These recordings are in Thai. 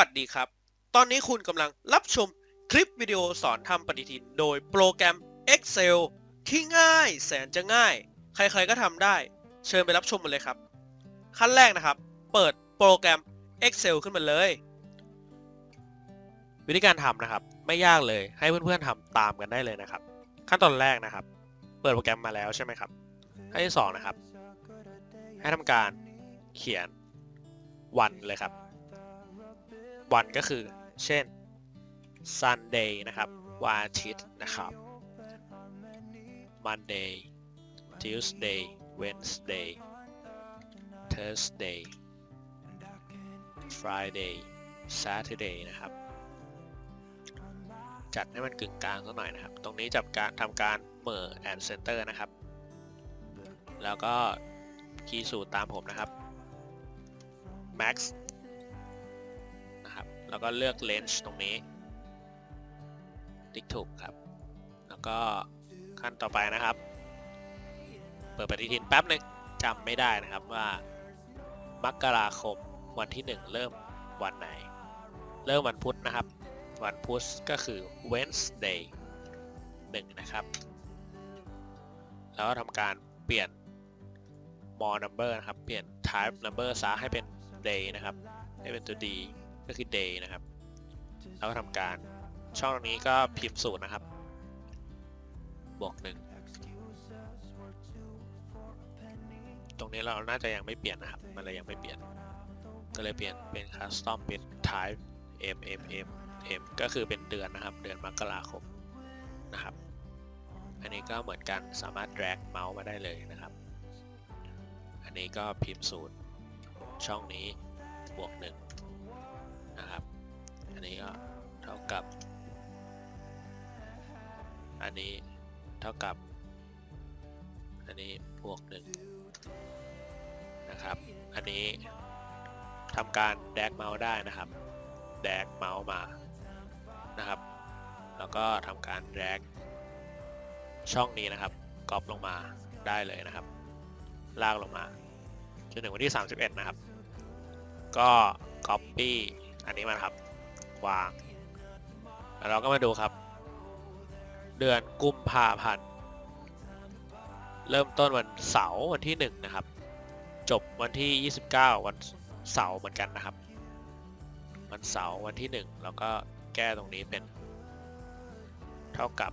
วัสดีครับ ตอนนี้คุณกำลังรับชมคลิปวิดีโอสอนทำปฏิทิน โดยโปรแกรม Excel ที่ง่ายแสนจะง่าย ใครๆก็ทำได้ เชิญไปรับชมมันเลยครับ ขั้นแรกนะครับ เปิดโปรแกรม Excel ขึ้นมาเลย วิธีการทำนะครับ ไม่ยากเลยให้เพื่อนๆทำตามกันได้เลยนะครับ ขั้นตอนแรกนะครับ เปิดโปรแกรมมาแล้วใช่ไหมครับขั้นที่สองนะครับ ให้ทำการเขียนวันเลยครับ วันก็คือ เช่น Sunday นะครับ วันอาทิตย์นะครับ Monday Tuesday Wednesday Thursday Friday Saturday นะครับ จัดให้มันกึ่งกลางสักหน่อยนะครับ ตรงนี้จับการทำการเมอร์ and center นะครับ แล้วก็คีย์สูตรตามผมนะครับ max แล้วก็เลือก range ตรงนี้ ติ๊กถูกครับ แล้วก็ขั้นต่อไปนะครับ เปิดปฏิทินแป๊บหนึ่งจำไม่ได้นะครับว่ามกราคมวันที่ 1 เริ่มวันไหน เริ่มวันพุธนะครับ วันพุธก็คือ Wednesday 1 นะครับ แล้วทำการเปลี่ยน more number นะครับ เปลี่ยน type number ซะให้เป็น day นะครับ ให้เป็นตัว d ก็คือ day นะครับ แล้วก็ทำการช่องตรงนี้ก็พิมพ์สูตรนะครับ บวกหนึ่งตรงนี้เราน่าจะยังไม่เปลี่ยนนะครับ มันเลยยังไม่เปลี่ยน ก็เลยเปลี่ยนเป็น custom เป็น type m m m m ก็คือเป็นเดือนนะครับ เดือนมกราคมนะครับ อันนี้ก็เหมือนกันสามารถ drag เมาส์มาได้เลยนะครับ อันนี้ก็พิมพ์สูตรช่องนี้บวกหนึ่ง กับ อันนี้เท่ากับ อันนี้บวกหนึ่งนะครับ อันนี้ทำการแดกเมาส์ได้นะครับ แดกเมาส์มานะครับ แล้วก็ทำการแดกช่องนี้นะครับก๊อปลงมาได้เลยนะครับ ลากลงมาจนถึงวันที่ 31 นะครับ ก็ Copy อันนี้มาครับ วาง เราก็มาดูครับ เดือนกุมภาพันธ์เริ่มต้นวันเสาร์วันที่ 1 นะครับ จบวันที่ 29 วันเสาร์เหมือนกันนะครับ วันเสาร์วันที่ 1 แล้วก็แก้ตรงนี้เป็นเท่ากับ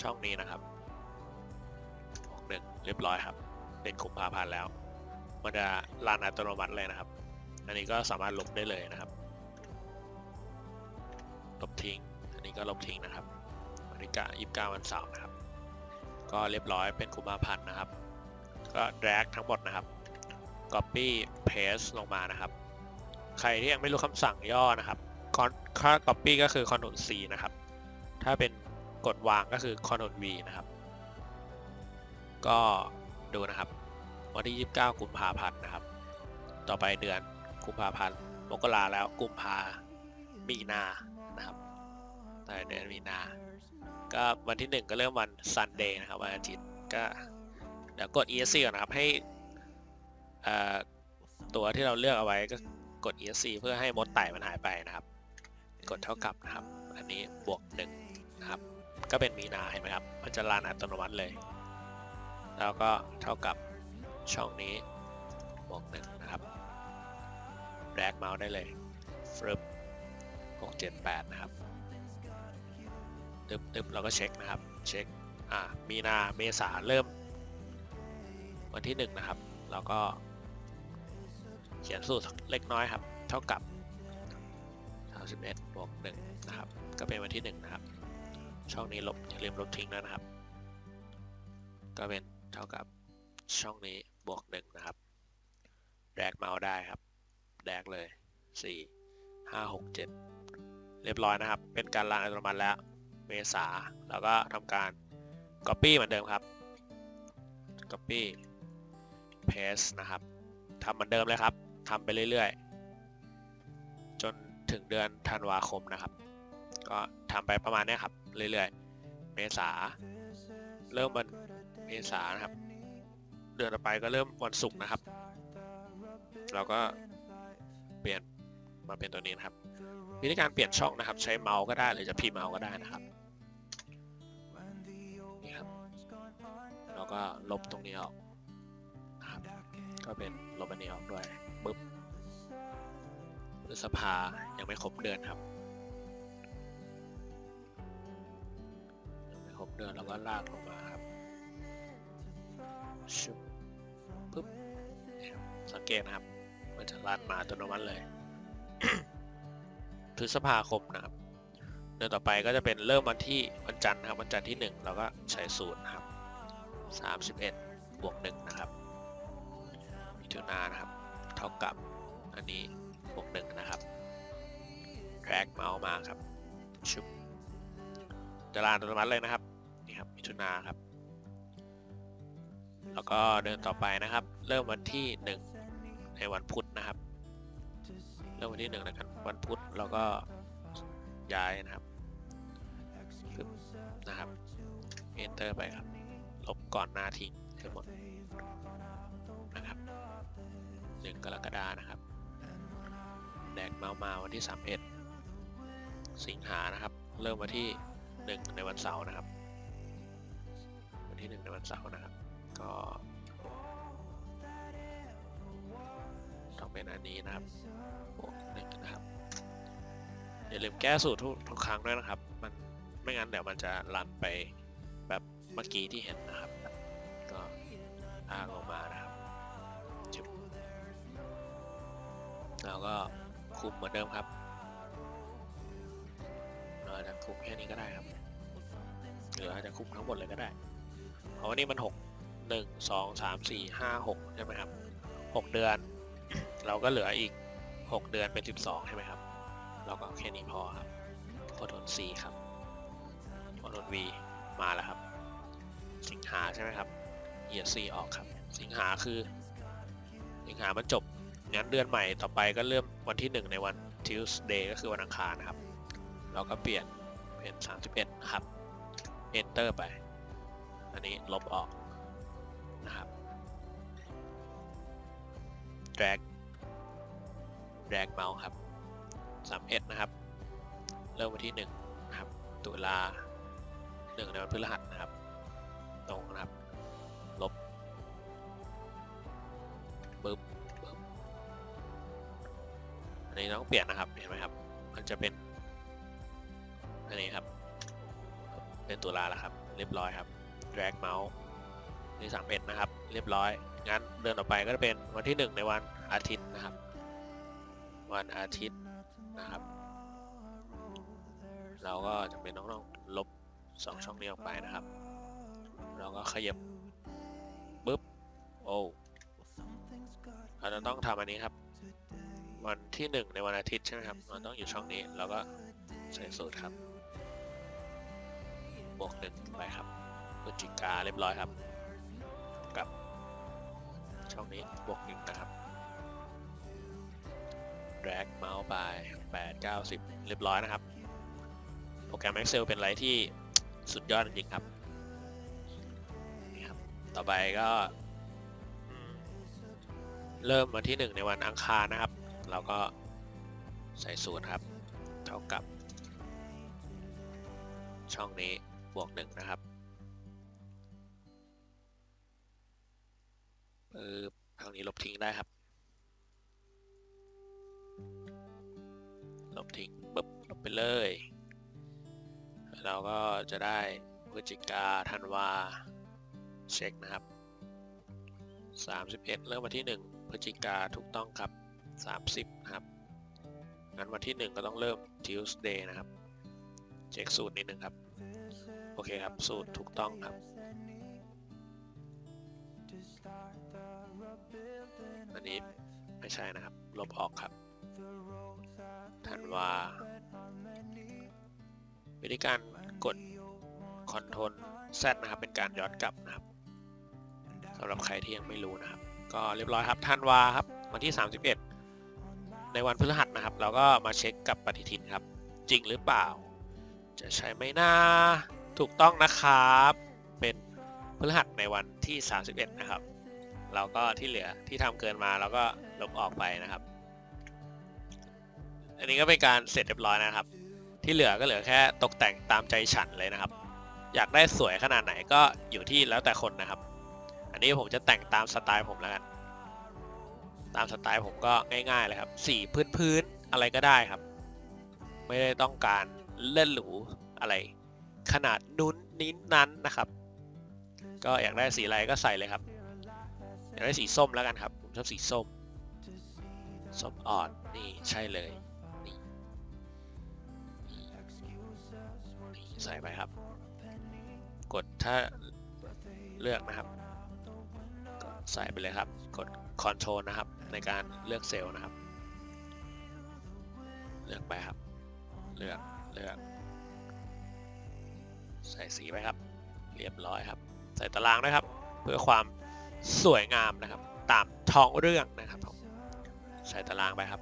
ช่องนี้นะครับบวกหนึ่งเรียบร้อยครับ เป็นกุมภาพันธ์แล้ว มันจะรันอัตโนมัติเลยนะครับ อันนี้ก็สามารถลบได้เลยนะครับ ลบทิ้ง อันนี้ก็ลบทิ้งนะครับวันที่ยี่สิบเก้าวันเสาร์นะครับ ก็เรียบร้อยเป็นกุมภาพันธ์นะครับ ก็ drag ทั้งหมดนะครับ copy paste ลงมานะครับ ใครที่ยังไม่รู้คำสั่งย่อนะครับค่า copy ก็คือ ctrl C นะครับ ถ้าเป็นกดวางก็คือ ctrl V นะครับ ก็ดูนะครับ วันที่ 29 กุมภาพันธ์นะครับ ต่อไปเดือนกุมภาพันธ์มกราแล้วกุมภามีนา ใช่เดือนมีนา ก็วันที่ 1 ก็เริ่มวัน Sunday นะครับวันอาทิตย์ก็เดี๋ยวกด ESC ก่อนนะครับให้ตัวที่เราเลือกเอาไว้ก็กด ESC เพื่อให้มดไต่มันหายไปนะครับ กดเท่ากับนะครับ อันนี้บวก1นะครับ ก็เป็นมีนาเห็นไหมครับ มันจะรันอัตโนมัติเลย แล้วก็เท่ากับช่องนี้บวกหนึ่งนะครับแรกเมาส์ได้เลยฟึบหกเจ็ดแปดนะครับ ตึบตึบเราก็เช็คนะครับ เช็ค อ่า มีนา เมษาเริ่ม วันที่หนึ่งนะครับแล้วก็ เขียนสูตรเล็กน้อยครับ เท่ากับ31บวก1นะครับ ก็เป็นวันที่ 1 นะครับ ช่องนี้ลบ อย่าลืมลบทิ้งแล้วนะครับ ก็เป็นเท่ากับช่องนี้บวก 1 นะครับ แดกเมาส์ได้ครับ แดกเลย 4 5 6 7 เรียบร้อยนะครับ เป็นการรันอัตโนมัติแล้ว เมษาแล้วก็ทำการ Copy เหมือนเดิมครับ Copy Paste นะครับทำเหมือนเดิมเลยครับทำไปเรื่อยๆ จนถึงเดือนธันวาคมนะครับ ก็ทำไปประมาณนี้ครับ เรื่อยๆ เมษา เริ่มวันเมษานะครับ เดือนต่อไปก็เริ่มวันศุกร์นะครับ เราก็เปลี่ยนมาเป็นตัวนี้นะครับ วิธีการเปลี่ยนช่องนะครับ ใช้เมาส์ก็ได้หรือจะพิมพ์เอาก็ได้นะครับ ก็ลบตรงนี้ออกนะครับ ก็เป็นลบอันนี้ออกด้วยปึ๊บพฤษภายังไม่ครบเดือนครับยังไม่ครบเดือนเราก็ลากลงมาครับชุบปึ๊บนี่ครับสังเกตนะครับ มันจะลันมาอัตโนมัติเลยพฤษภาคมนะครับ เดือนต่อไปก็จะเป็นเริ่มวันที่วันจันทร์นะครับวันจันทร์ที่ 1 เราก็ใช้สูตรนะครับ 31 บวก1นะครับมิถุนานะครับ เท่ากับอันนี้บวก1นะครับ drag เมาส์มาครับชุบจะลานอัตโนมัติเลยนะครับนี่ครับมิถุนาครับ แล้วก็เดือนต่อไปนะครับ เริ่มวันที่ 1 ในวันพุธนะครับ เริ่มวันที่หนึ่งแล้วกันวันพุธเราก็ย้ายนะครับนะครับ enter ไปครับ ลบก่อนหน้าทิ้งให้หมดนะครับหนึ่งกรกฎานะครับ แดกเมามาวันที่ 31 สิงหานะครับ เริ่มวันที่ 1 ในวันเสาร์นะครับ วันที่ 1 ในวันเสาร์นะครับ ก็ต้องเป็นอันนี้นะครับบวกหนึ่งนะครับ อย่าลืมแก้สูตรทุกทุกครั้งด้วยนะครับ มันไม่งั้นเดี๋ยวมันจะรันไป เมื่อกี้ที่เห็นนะครับ ก็อ้างออกมานะครับจุบแล้วก็คุมเหมือนเดิมครับเราอาจจะคุมแค่นี้ก็ได้ครับหรืออาจจะคุมทั้งหมดเลยก็ได้ เพราะว่านี่มันหกหนึ่งสองสามสี่ห้าหกใช่ไหมครับหกเดือน เราก็เหลืออีก 6 เดือนเป็น 12 ใช่ไหมครับ เราก็แค่นี้พอครับ โคอนโทรล C ครับ โคอนโทรล V มาแล้วครับ สิงหาใช่ไหมครับเหยียด C ออกครับ สิงหาคือ สิงหามันจบ งั้นเดือนใหม่ต่อไปก็เริ่มวันที่ 1 ในวัน Tuesday ก็คือวันอังคารนะครับ เราก็เปลี่ยนเป็น 31 นะครับ Enter ไป อันนี้ลบออกนะครับ drag drag เมาส์ครับ 31 นะครับ เริ่มวันที่1นะครับ ตุลา1ในวันพฤหัสนะครับ ตรงนะครับ ลบปึ๊บปึ๊บอันนี้ต้องเปลี่ยนนะครับ เห็นไหมครับ มันจะเป็น อันนี้ครับ เป็นตุลาแล้วครับ เรียบร้อยครับ drag เมาส์นี่31นะครับ เรียบร้อย งั้นเดินต่อไปก็จะเป็นวันที่1ในวันอาทิตย์นะครับ วันอาทิตย์นะครับ เราก็จะเป็นต้องลบ2ช่องนี้ออกไปนะครับ เราก็ขยับปึ๊บโอ้เราจะต้องทำอันนี้ครับ วันที่1ในวันอาทิตย์ใช่ไหมครับมันต้องอยู่ช่องนี้เราก็ใส่สูตรครับบวกหนึ่งไปครับพฤศจิกาเรียบร้อยครับ กับช่องนี้บวกหนึ่งนะครับ drag เมาส์ไป8 9 10 เรียบร้อยนะครับ โปรแกรม Excel เป็นอะไรที่สุดยอดจริงครับ ต่อไปก็เริ่มวันที่1ในวันอังคารนะครับ เราก็ใส่สูตรครับ เท่ากับ ช่องนี้บวกหนึ่งนะครับปึ๊บทางนี้ลบทิ้งได้ครับ ลบทิ้งปึ๊บลบไปเลย เราก็จะได้พฤศจิกาธันวา เช็คนะครับ 31 เริ่มวันที่ 1 พฤศจิกาถูกต้องครับ 30 นะครับ งั้นวันที่ 1 ก็ต้องเริ่ม Tuesday นะครับ เช็คสูตรนิดนึงครับ โอเคครับ สูตรถูกต้องครับ อันนี้ไม่ใช่นะครับ ลบออกครับธันวา วิธีการกด Ctrl Z นะครับ เป็นการย้อนกลับนะครับ สำหรับใครที่ยังไม่รู้นะครับ ก็เรียบร้อยครับธันวาครับวันที่ 31 ในวันพฤหัสนะครับ เราก็มาเช็คกับปฏิทินครับ จริงหรือเปล่า จะใช่ไหมนะถูกต้องนะครับ เป็นพฤหัสในวันที่ 31 นะครับ เราก็ที่เหลือที่ทำเกินมาเราก็ลบออกไปนะครับ อันนี้ก็เป็นการเสร็จเรียบร้อยนะครับ ที่เหลือก็เหลือแค่ตกแต่งตามใจฉันเลยนะครับ อยากได้สวยขนาดไหนก็อยู่ที่แล้วแต่คนนะครับ อันนี้ผมจะแต่งตามสไตล์ผมแล้วกัน ตามสไตล์ผมก็ง่ายๆเลยครับ สีพื้นๆอะไรก็ได้ครับ ไม่ได้ต้องการเล่นหรูอะไร ขนาดนู้นนิ้นนั้นนะครับ ก็อยากได้สีอะไรก็ใส่เลยครับ อยากได้สีส้มแล้วกันครับ ผมชอบสีส้ม ส้มอ่อนนี่ใช่เลยนี่นี่ใส่ไปครับ กดถ้าเลือกนะครับ ใส่ไปเลยครับ กด Ctrl นะครับ ในการเลือกเซลล์นะครับ เลือกไปครับ เลือก เลือก ใส่สีไปครับ เรียบร้อยครับ ใส่ตารางด้วยครับ เพื่อความสวยงามนะครับ ตามท้องเรื่องนะครับผมใส่ตารางไปครับ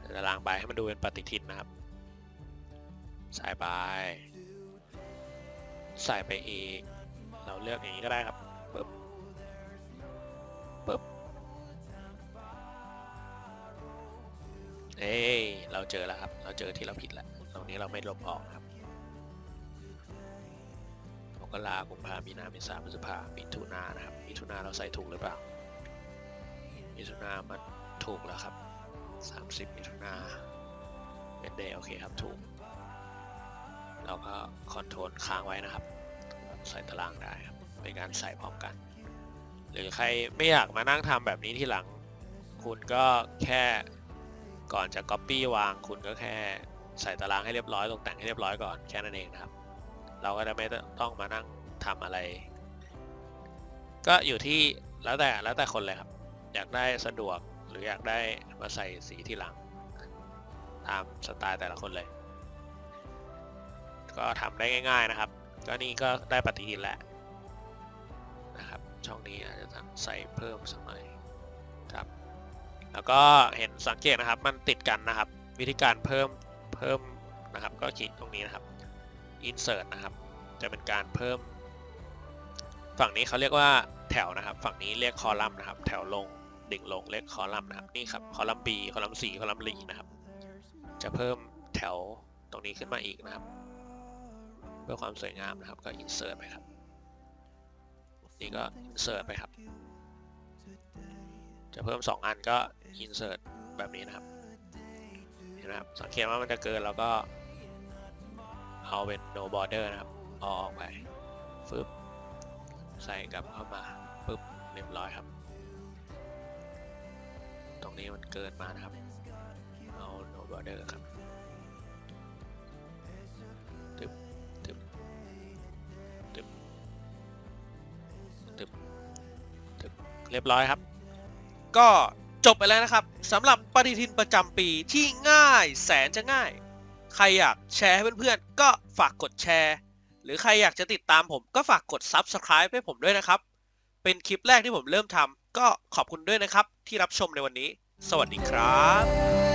ใส่ตารางไปให้มันดูเป็นปฏิทินนะครับ ใส่ไป ใส่ไปอีก เราเลือกอย่างนี้ก็ได้ครับปึ๊บปึ๊บ เอ้ย เราเจอแล้วครับ เราเจอที่เราผิดแล้ว ตรงนี้เราไม่ลบออกครับมกรากุมภามีนาเมษาพฤษภามิถุนานะครับ มิถุนาเราใส่ถูกหรือเปล่า มิถุนามันถูกแล้วครับ 30 มิถุนาเป็นเดย์โอเคครับถูก เราก็คอนโทรลค้างไว้นะครับ ใส่ตารางได้ครับ เป็นการใส่พร้อมกัน หรือใครไม่อยากมานั่งทำแบบนี้ทีหลัง คุณก็แค่ ก่อนจะ Copy วางคุณก็แค่ใส่ตารางให้เรียบร้อยตกแต่งให้เรียบร้อยก่อนแค่นั้นเองนะครับ เราก็จะไม่ต้องมานั่งทำอะไร ก็อยู่ที่แล้วแต่แล้วแต่คนเลยครับ อยากได้สะดวกหรืออยากได้มาใส่สีที่หลังตามสไตล์แต่ละคนเลย ก็ทำได้ง่าย ๆนะครับ ก็นี่ก็ได้ปฏิทินแล้วนะครับ ช่องนี้อาจจะใส่เพิ่มสักหน่อย แล้วก็เห็นสังเกตนะครับ มันติดกันนะครับ วิธีการเพิ่มเพิ่มนะครับ ก็คลิกตรงนี้นะครับ insert นะครับ จะเป็นการเพิ่ม ฝั่งนี้เขาเรียกว่าแถวนะครับ ฝั่งนี้เรียกคอลัมน์นะครับ แถวลงดิ่งลงเรียกคอลัมน์นะครับ นี่ครับคอลัมน์ B คอลัมน์ C คอลัมน์ D นะครับ จะเพิ่มแถวตรงนี้ขึ้นมาอีกนะครับ เพื่อความสวยงามนะครับ ก็ insert ไปครับ นี่ก็ insert ไปครับ จะเพิ่ม 2 อันก็ insert แบบนี้นะครับเห็นไหมครับสังเกตว่ามันจะเกินแล้วก็เอาเป็น no border นะครับเอาออกไปฟึบใส่กลับเข้ามาปึ๊บเรียบร้อยครับ ตรงนี้มันเกินมานะครับเอา no border ครับตึบตึบตึบตึบตึบเรียบร้อยครับ ก็จบไปแล้วนะครับสำหรับปฏิทินประจำปีที่ง่ายแสนจะง่าย ใครอยากแชร์ให้เพื่อนๆ ก็ฝากกดแชร์ หรือใครอยากจะติดตามผมก็ฝากกด Subscribe ให้ผมด้วยนะครับ เป็นคลิปแรกที่ผมเริ่มทำก็ขอบคุณด้วยนะครับ ที่รับชมในวันนี้ สวัสดีครับ